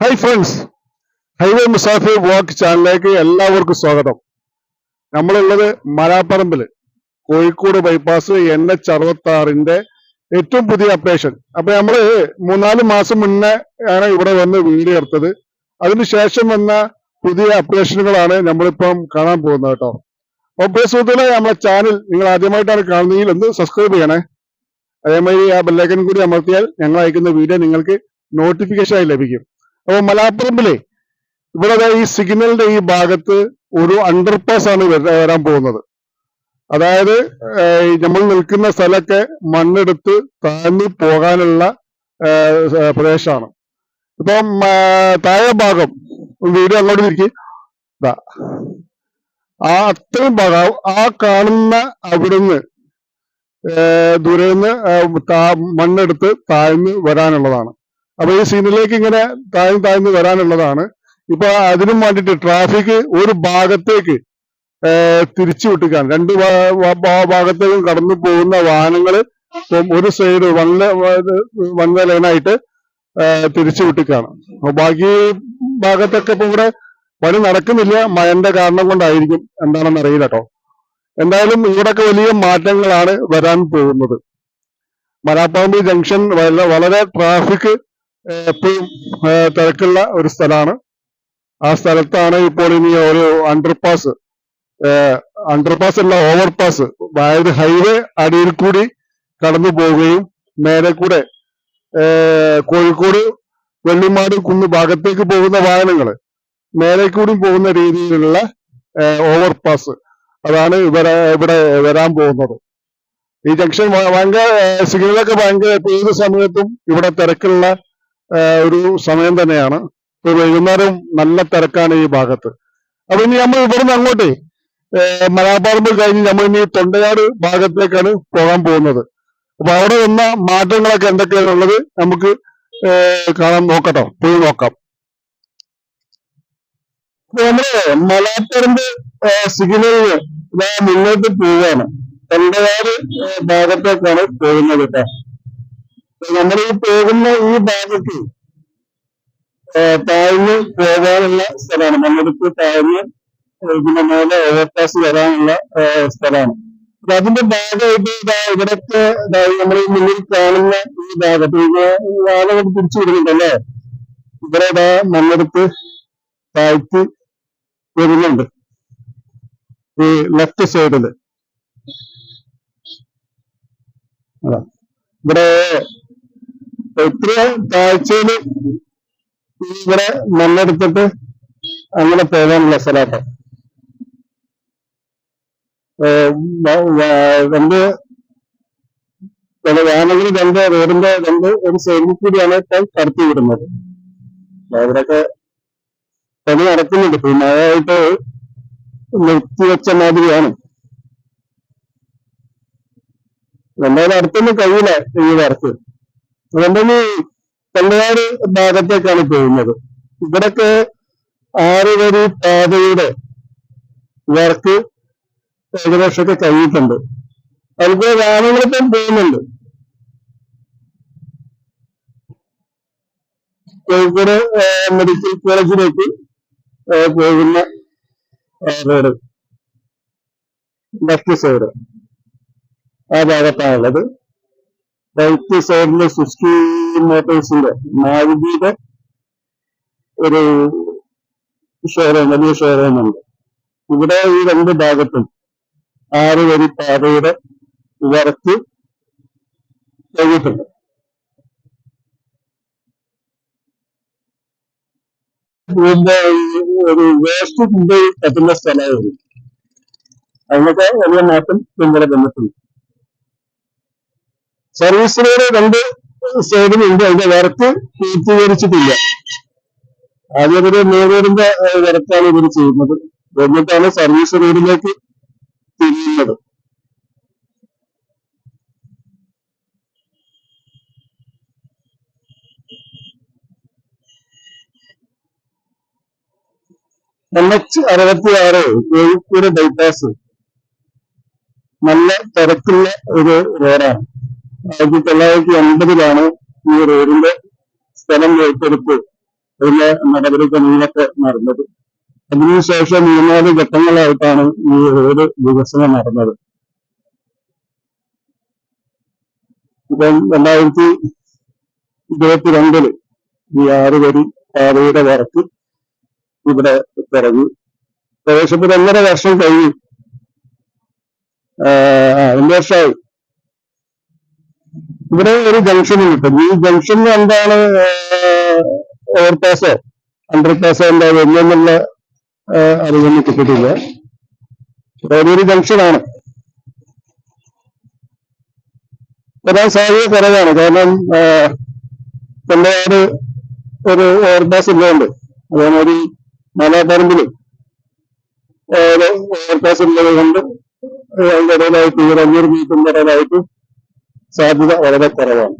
Hi friends highway Musafir vlog ചാനലിലേക്ക് എല്ലാവർക്കും സ്വാഗതം. നമ്മളുള്ളത് മലാപ്പറമ്പിൽ കോഴിക്കോട് ബൈപ്പാസ് എൻ എച്ച് അറുപത്തി ആറിന്റെ ഏറ്റവും പുതിയ അപ്ഡേഷൻ അപ്പൊ നമ്മൾ മൂന്നാൽ മാസം മുന്നേ ആണ് ഇവിടെ വന്ന് വീഡിയോ എടുത്തത്. അതിനുശേഷം വന്ന പുതിയ അപ്ഡേഷനുകളാണ് നമ്മളിപ്പം കാണാൻ പോകുന്നത് കേട്ടോ. അപ്പൊ പ്രിയ സുഹൃത്തുക്കളെ നമ്മളെ ചാനൽ നിങ്ങൾ ആദ്യമായിട്ടാണ് കാണുന്നതെങ്കിൽ ഒന്ന് സബ്സ്ക്രൈബ് ചെയ്യണേ. അതേമാതിരി ആ ബെല്ലൈക്കൻ കൂടി അമർത്തിയാൽ ഞങ്ങൾ അയക്കുന്ന വീഡിയോ നിങ്ങൾക്ക് നോട്ടിഫിക്കേഷൻ ആയി ലഭിക്കും. അപ്പൊ മലാപ്പറമ്പിലെ ഇവിടെ ഈ സിഗ്നലിന്റെ ഈ ഭാഗത്ത് ഒരു അണ്ടർപാസ് ആണ് വര- വരാൻ പോകുന്നത്. അതായത് നമ്മൾ നിൽക്കുന്ന സ്ഥലമൊക്കെ മണ്ണെടുത്ത് താഴ്ന്നു പോകാനുള്ള പ്രദേശമാണ്. ഇപ്പം താഴെ ഭാഗം വീഡിയോ അങ്ങോട്ട് തിരിക്കി. ആ അത്രയും ഭാഗം ആ കാണുന്ന അവിടുന്ന് ദൂരെ നിന്ന് മണ്ണെടുത്ത് താഴ്ന്ന് വരാനുള്ളതാണ്. അപ്പൊ ഈ സീനിലേക്ക് ഇങ്ങനെ താഴ്ന്നു താഴ്ന്നു വരാനുള്ളതാണ്. ഇപ്പൊ അതിനും വേണ്ടിയിട്ട് ട്രാഫിക് ഒരു ഭാഗത്തേക്ക് തിരിച്ചു വിട്ടിക്കാണ് രണ്ട് ഭാഗത്തേക്കും കടന്നു പോകുന്ന വാഹനങ്ങൾ ഒരു സൈഡ് വൺ വൺ ലൈനായിട്ട് തിരിച്ചു വിട്ടിക്കാണ് ബാക്കി ഭാഗത്തൊക്കെ ഇപ്പൊ ഇവിടെ പണി നടക്കുന്നില്ല. മഴന്റെ കാരണം കൊണ്ടായിരിക്കും. എന്താണെന്ന് അറിയില്ല കേട്ടോ. എന്തായാലും ഇവിടൊക്കെ വലിയ മാറ്റങ്ങളാണ് വരാൻ പോകുന്നത്. മലാപ്പാമ്പി ജംഗ്ഷൻ വള- വളരെ ട്രാഫിക് എപ്പോഴും തിരക്കുള്ള ഒരു സ്ഥലമാണ്. ആ സ്ഥലത്താണ് ഇപ്പോൾ ഇനി ഒരു അണ്ടർപാസ് അണ്ടർപാസ് അല്ല ഓവർപാസ് അതായത് ഹൈവേ അടിയിൽ കൂടി കടന്നു പോവുകയും മേലെ കൂടെ കോഴിക്കോട് വെള്ളിമാട് കുന്ന് ഭാഗത്തേക്ക് പോകുന്ന വാഹനങ്ങൾ മേലെ കൂടി പോകുന്ന രീതിയിലുള്ള ഓവർപാസ് അതാണ് ഇവിടെ ഇവിടെ വരാൻ പോകുന്നത്. ഈ ജംഗ്ഷൻ ഭയങ്കര സിഗ്നലൊക്കെ ഭയങ്കര ഏത് സമയത്തും ഇവിടെ തിരക്കുള്ള ഒരു സമയം തന്നെയാണ്. ഇപ്പൊ വൈകുന്നേരം നല്ല തിരക്കാണ് ഈ ഭാഗത്ത്. അപ്പൊ ഇനി നമ്മൾ ഇവിടുന്ന് അങ്ങോട്ടേ മലാപാറമ്പ് കഴിഞ്ഞ് നമ്മൾ ഇനി തൊണ്ടയാട് ഭാഗത്തേക്കാണ് പോകാൻ പോകുന്നത്. അപ്പൊ അവിടെ വന്ന മാറ്റങ്ങളൊക്കെ എന്തൊക്കെയാണുള്ളത് നമുക്ക് കാണാൻ നോക്കട്ടോ. പോയി നോക്കാം. നമ്മൾ മലാപ്പറമ്പ് സിഗ്നലിന് മുന്നോട്ട് പോവുകയാണ്. തൊണ്ടയാട് ഭാഗത്തേക്കാണ് പോകുന്നത് കേട്ടോ. നമ്മൾ ഈ പോകുന്ന ഈ ഭാഗത്ത് താഴ്ന്ന് പോകാനുള്ള സ്ഥലമാണ്. മണ്ണെടുത്ത് താഴ്ന്ന് പിന്നെ മേലെ ഓവർപാസ് വരാനുള്ള സ്ഥലമാണ്. അപ്പൊ അതിന്റെ ഭാഗമായിട്ട് ഇവിടത്തെ നമ്മൾ ഈ മുന്നിൽ കാണുന്ന ഈ ഭാഗത്ത് ആളുകൾ തിരിച്ചു വിടുന്നുണ്ടല്ലേ ഇവിടെ ഇതാ മണ്ണെടുത്ത് താഴ്ത്തി വരുന്നുണ്ട്. ഈ ലെഫ്റ്റ് സൈഡിൽ. ഇവിടെ ഇത്ര താഴ്ചയിൽ ഇവിടെ മണ്ണെടുത്തിട്ട് അങ്ങനെ പോകാനുള്ള വ- രണ്ട് വേണമെങ്കിൽ രണ്ട് റോഡിന്റെ രണ്ട് ഒരു സൈഡിൽ കൂടിയാണ് ഇപ്പം കടത്തി വിടുന്നത്. അവരൊക്കെ പണി നടക്കുന്നുണ്ട്. ഇപ്പൊ മഴയായിട്ട് നിർത്തിവെച്ച മാതിരിയാണ്. എന്തായാലും അടുത്തൊന്നും കഴിയില്ല ഈ വർക്ക്. അതുകൊണ്ടൊന്ന് കണ്ടയാട് ഭാഗത്തേക്കാണ് പോകുന്നത്. ഇവിടൊക്കെ ആറ് വരി പാതയുടെ വർക്ക് ഏകദേശമൊക്കെ കഴിഞ്ഞിട്ടുണ്ട്. അതിപ്പോ വാഹനങ്ങളിപ്പം പോകുന്നുണ്ട്. കോഴിക്കോട് മെഡിക്കൽ കോളേജിലേക്ക് പോകുന്ന റോഡ്. ലെഫ്റ്റ് സൈഡ് ആ ഭാഗത്താണുള്ളത്. റൈറ്റ് സൈഡിൽ സുസ്കി മോട്ടോഴ്സിന്റെ മാരുതിയുടെ ഒരു ഷോറൂം വലിയ ഷോറൂം ഉണ്ട്. ഇവിടെ ഈ രണ്ട് ഭാഗത്തും ആറ് വരി പാതയുടെ വർക്ക് കഴിഞ്ഞിട്ടുണ്ട്. ഒരു വേസ്റ്റ് കൊണ്ടുപോയി കത്തുന്ന സ്ഥലമായിരുന്നു. അതിനൊക്കെ വലിയ മാറ്റം പിന്തുണ വന്നിട്ടുണ്ട് സർവീസ് റോഡ് രണ്ട് ഉണ്ട്. അതിന്റെ വർക്ക് പൂർത്തീകരിച്ചിട്ടില്ല. ആദ്യം ഒരു നേരോടിന്റെ വരക്കാണ് ഇവർ ചെയ്യുന്നത്. എന്നിട്ടാണ് സർവീസ് റോഡിലേക്ക് തിരിയുന്നത്. എൻ എച്ച് അറുപത്തി ആറ് ബൈപ്പാസ് നല്ല തിരക്കുള്ള ഒരു റോഡാണ് ആയിരത്തി തൊള്ളായിരത്തി അൻപതിലാണ് ഈ റോഡിന്റെ സ്ഥലം ഏറ്റെടുത്ത് അതിന്റെ നടപടിക്രമങ്ങളൊക്കെ നടന്നത്. അതിനുശേഷം മൂന്നാൽ ഘട്ടങ്ങളായിട്ടാണ് ഈ റോഡ് വികസനം നടന്നത്. ഇപ്പം രണ്ടായിരത്തി ഇരുപത്തിരണ്ടിൽ ഈ ആറ് വരി പാതയുടെ വർക്ക് ഇവിടെ തുടങ്ങി ഏകദേശം ഒന്നര വർഷം കഴിഞ്ഞു രണ്ട് വർഷമായി ഇവിടെ ഒരു ജംഗ്ഷൻ കിട്ടും ഈ ജംഗ്ഷനിൽ എന്താണ് ഓവർപാസോ അണ്ടർപാസോ എന്താ വരുന്നെന്നുള്ള അറിവൊന്നും കിട്ടിയിട്ടില്ല. ഒരു ജംഗ്ഷനാണ് വരാൻ സാധ്യത കുറവാണ്. കാരണം പിള്ളേര് ഒരു ഓവർപാസ് ഉള്ളതുകൊണ്ട് അതേമാതിരി മലാപറമ്പിൽ ഓവർപാസ് ഉള്ളത് കൊണ്ട് അതിന്റെ ഇടയിലായിട്ട് ഒരു അഞ്ഞൂറ് മീറ്ററിന്റെ ഇടയിലായിട്ട് സാധ്യത വളരെ കുറവാണ്.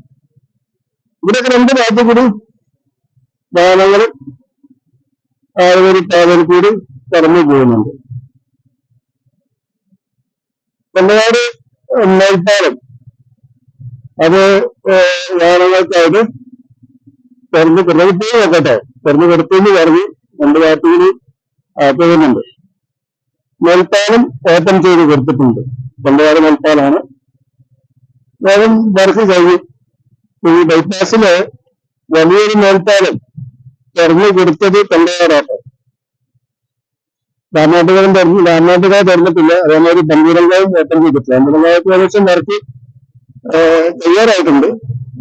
ഇവിടെയൊക്കെ രണ്ട് ഭാഗത്തു കൂടി വാഹനങ്ങൾ ആളുകൾ പാതയിൽ കൂടി കടന്നു പോകുന്നുണ്ട്. കൊണ്ടനാട് മേൽപ്പാലം അത് വാഹനങ്ങൾക്കായിട്ട് തുറന്ന് കിടത്തി നോക്കട്ടെ തുറന്ന് കൊടുത്തെന്ന് പറഞ്ഞ് രണ്ട് ഭാഗത്തുകൂടി ആക്കുന്നുണ്ട് മേൽപ്പാലം ഓപ്പൺ ചെയ്ത് കൊടുത്തിട്ടുണ്ട്. കൊണ്ടനാട് മേൽപ്പാലാണ് വേഗം വർക്ക് കഴിഞ്ഞു ഈ ബൈപ്പാസിൽ വലിയൊരു മേൽപ്പാലം തുറന്നു കൊടുത്തത് കൊണ്ടനാടാണ് രാമനാട്ടുകാരൻ തുറന്നു രാമനാട്ടുകാർ തുറന്നിട്ടില്ല. അതേമാതിരി പന്തീരങ്കാവും ഓപ്പൺ ചെയ്തിട്ടില്ല. പന്തീരങ്കാവത്ത് ഏകദേശം വർക്ക് തയ്യാറായിട്ടുണ്ട്.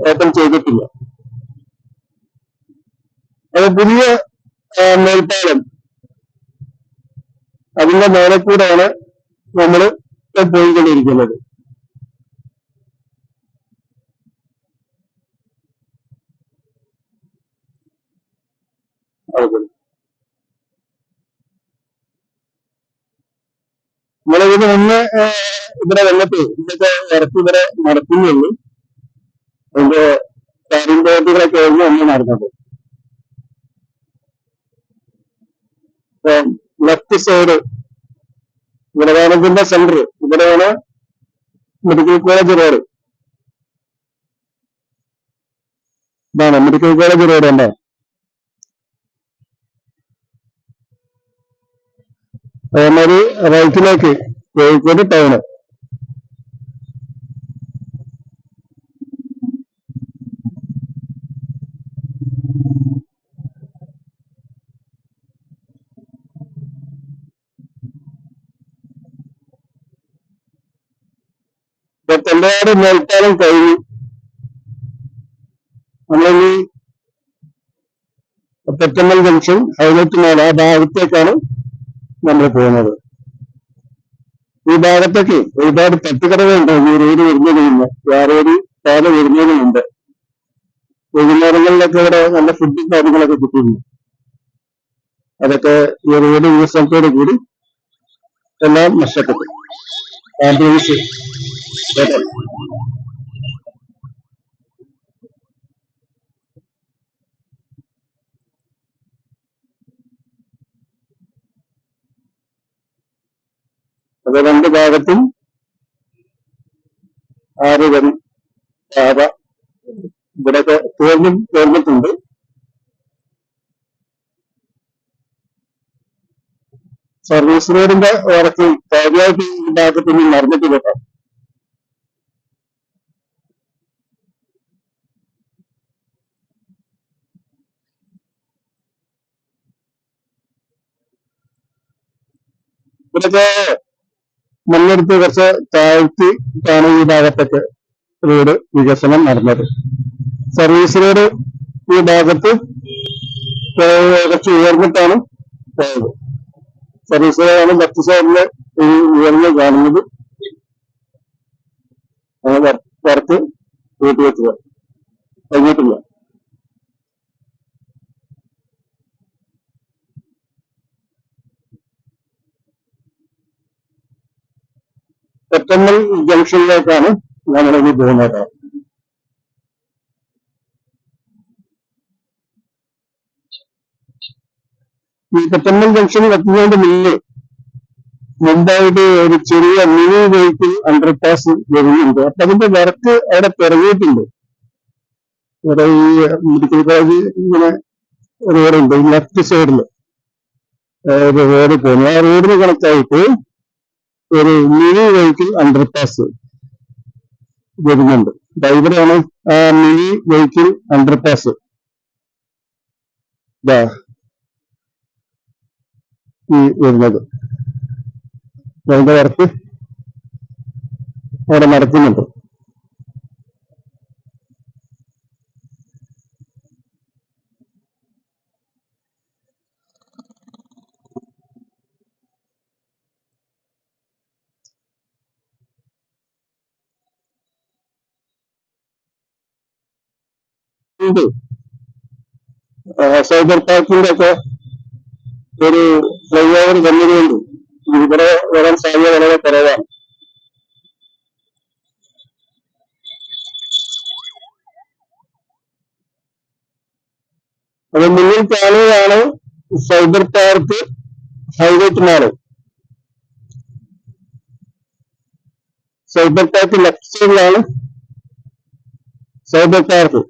ഓപ്പൺ ചെയ്തിട്ടില്ല. അത് പുതിയ മേൽപ്പാലം. അതിന്റെ മേലെ കൂടെയാണ് നമ്മൾ പോയിക്കൊണ്ടിരിക്കുന്നത്. അതെ. നമ്മളിതിന് ഇത് ഒന്ന് ഇവിടെ വന്നിട്ട് ഇതൊക്കെ ഇറക്കി ഇവിടെ നടത്തുന്നുള്ളൂ. അതിന്റെ കാര്യബോധങ്ങളൊക്കെ കഴിഞ്ഞ് ഒന്ന് നടന്നത്. ലെഫ്റ്റ് സൈഡ് ഇവിടെ വേണതിന്റെ സെന്റർ ഇവിടെയാണ് മെഡിക്കൽ കോളേജ് റോഡ് ഇതാണ് മെഡിക്കൽ കോളേജ് റോഡ് അല്ലേ അതേമാതിരി റൈറ്റിലേക്ക് കോഴിക്കോട് ടൗണ് തെല്ലാട് മേൽപ്പാലം കഴിഞ്ഞു. നമ്മളിനി പെറ്റമ്മൽ ജംഗ്ഷൻ ഹൈലൈറ്റ് മേള ആ ഭാഗത്തേക്കാണ് നമ്മൾ പോകുന്നത്. ഈ ഭാഗത്തേക്ക് ഒരുപാട് തട്ടുകടകളുണ്ട് ഈ റോഡ് വരുന്നതിന് മുമ്പ് യാറോടി പാത വരുന്നതിന് മുമ്പ് വൈകുന്നേരങ്ങളിലൊക്കെ ഇവിടെ നല്ല ഫുഡും കാര്യങ്ങളൊക്കെ കിട്ടുന്നു. അതൊക്കെ ഈ റോഡ് വികസനത്തോടു കൂടി എല്ലാം നഷ്ടപ്പെട്ടു ആംബുലൻസ് അത് രണ്ട് ഭാഗത്തും ആറ് വരി പാത ഇവിടെയൊക്കെ തീർന്നും തീർന്നിട്ടുണ്ട് സർവീസ് റോഡിന്റെ വടക്ക് കാര്യമായിട്ട് ഈ ഭാഗത്തൊന്നും നടന്നിട്ടില്ല കേട്ടോ. മണ്ണെടുത്ത് കുറച്ച് ആണ് ഈ ഭാഗത്തൊക്കെ റോഡ് വികസനം നടന്നത്. സർവീസ് റോഡ് ഈ ഭാഗത്ത് കുറച്ച് ഉയർന്നിട്ടാണ് പോയത്. സർവീസ് റോഡാണ് ലെഫ്റ്റ് സൈഡിൽ ഉയർന്ന് കാണുന്നത്. വർക്ക് കൂട്ടി വെച്ചത് കഴിഞ്ഞിട്ടില്ല. ജംഗ്ഷനിലേക്കാണ് നമ്മളിനി പോകുന്നത്. ഈ പെട്ടെന്നൽ ജംഗ്ഷനിൽ എത്തുന്നതിന്റെ മുന്നേ മുമ്പായിട്ട് ഒരു ചെറിയ മിനി വെഹിക്കിൾ അണ്ടർപാസ് വരുന്നുണ്ട്. അപ്പൊ അതിന്റെ വർക്ക് അവിടെ പിറകിയിട്ടുണ്ട് ഇവിടെ ഈ മെഡിക്കൽ കോളേജ് ഇങ്ങനെ റോഡുണ്ട് ലെഫ്റ്റ് സൈഡിൽ റോഡ് പോകുന്നു ആ റോഡിന് കണക്കായിട്ട് ഒരു മിനി വെഹിക്കിൾ അണ്ടർപാസ് വരുന്നുണ്ട്. ഇവിടെയാണ് മിനി വെഹിക്കിൾ അണ്ടർപാസ് ഈ വരുന്നത്. അതിന്റെ വർക്ക് അവിടെ നടക്കുന്നുണ്ട്. ഉണ്ട് സൈബർ പാർക്കിന്റെ ഒക്കെ ഒരു ഫ്ലൈ ഓവർ വന്നതുകൊണ്ട് ഇവിടെ വരാൻ സാധ്യത വളരെ കുറവാണ്. അത് മുന്നിൽ കാണുകയാണ് cyber park mall cyber park left സൈഡിലാണ് സൈബർ പാർക്ക്.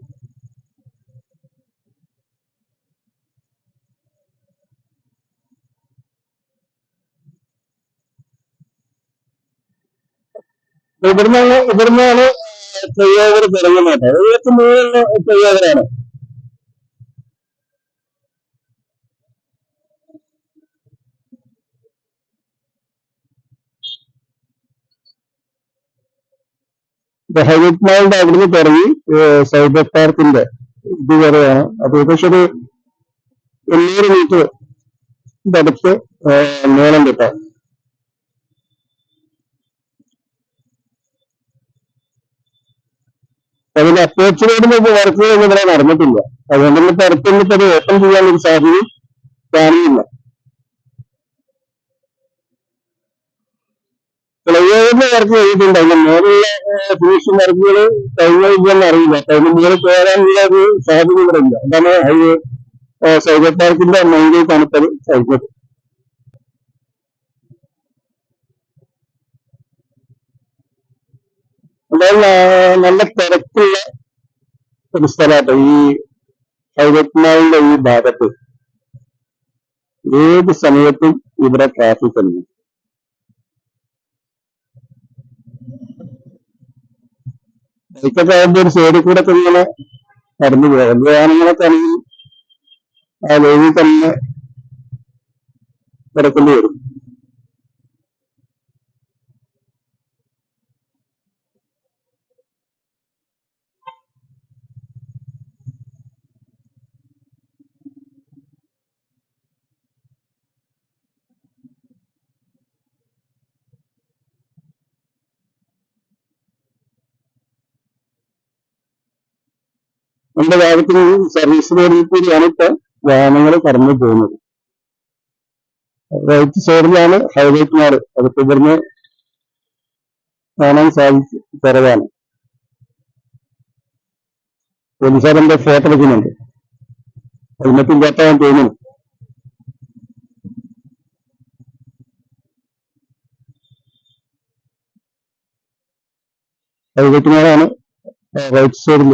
ഇവിടുന്നാണ് ഇവിടുന്നാണ് ഫ്ലൈഓവർ തുടങ്ങുന്നത്. ഏകദേശം മുകളിലുള്ള ഫ്ലൈഓവറാണ് മാളിന്റെ അവിടുന്ന് തുടങ്ങി സൈബർ പാർക്കിന്റെ ഇത് വരെയാണ്. അത് ഏകദേശം ഒരു എണ്ണൂറ് മീറ്റർ അടുത്ത് നീളം കിട്ടാം. അതിന്റെ അപ്രോച്ച് നമുക്ക് വർക്ക് ഇവിടെ നടന്നിട്ടില്ല. അതുകൊണ്ട് തന്നെ പുറത്തുനിന്ന് ഇപ്പൊ അത് ഓപ്പൺ ചെയ്യാനൊരു സാഹചര്യം കാണുന്നില്ല. ഫ്ലൈഓവറിന്റെ വർക്ക് ചെയ്തിട്ടുണ്ട്. അതിന്റെ മേലുള്ള ഫിനിഷിംഗ് വർക്കുകൾ കഴിഞ്ഞില്ലെന്ന് അറിയില്ല. കഴിഞ്ഞ മേലെ കയറാനുള്ള ഒരു സാധ്യത ഇവിടെ ഇല്ല. അതാണ് ഹൈവേ സൈബർ പാർക്കിന്റെ മൈൻഡിൽ തണുപ്പത് കഴിഞ്ഞത് എന്തായാലും നല്ല തിരക്കുള്ള ഒരു സ്ഥലമാട്ടോ ഈ ഹൈവത്മാവിന്റെ ഈ ഭാഗത്ത്. ഏത് സമയത്തും ഇവിടെ ട്രാഫിക് തന്നെ ബൈക്കൊക്കെ ഒരു സൈഡിൽ കൂടെ ഒക്കെ ഇങ്ങനെ കടന്നു പോകാം വാഹനങ്ങളൊക്കെ ആണെങ്കിൽ ആ ലൈനിൽ തന്നെ കിടക്കേണ്ടി വരും. നമ്മുടെ ഭാഗത്ത് സർവീസ് റോഡിൽ കൂടിയാണ് ഇപ്പൊ വാഹനങ്ങൾ കടന്നു പോകുന്നത്. റൈറ്റ് സൈഡിലാണ് ഹൈലൈറ്റ് മാറ് അതിപ്പോ ഇവിടുന്ന് കാണാൻ സാധിക്കും കുറവാണ് പോലീസുകാരെന്റെ ഫോട്ടോ എടുക്കുന്നുണ്ട്. ഹെൽമെറ്റ് ഇല്ലാത്തവൻ തോന്നുന്നു ഹൈലൈറ്റ് മാറാണ് റൈറ്റ് സൈഡിൽ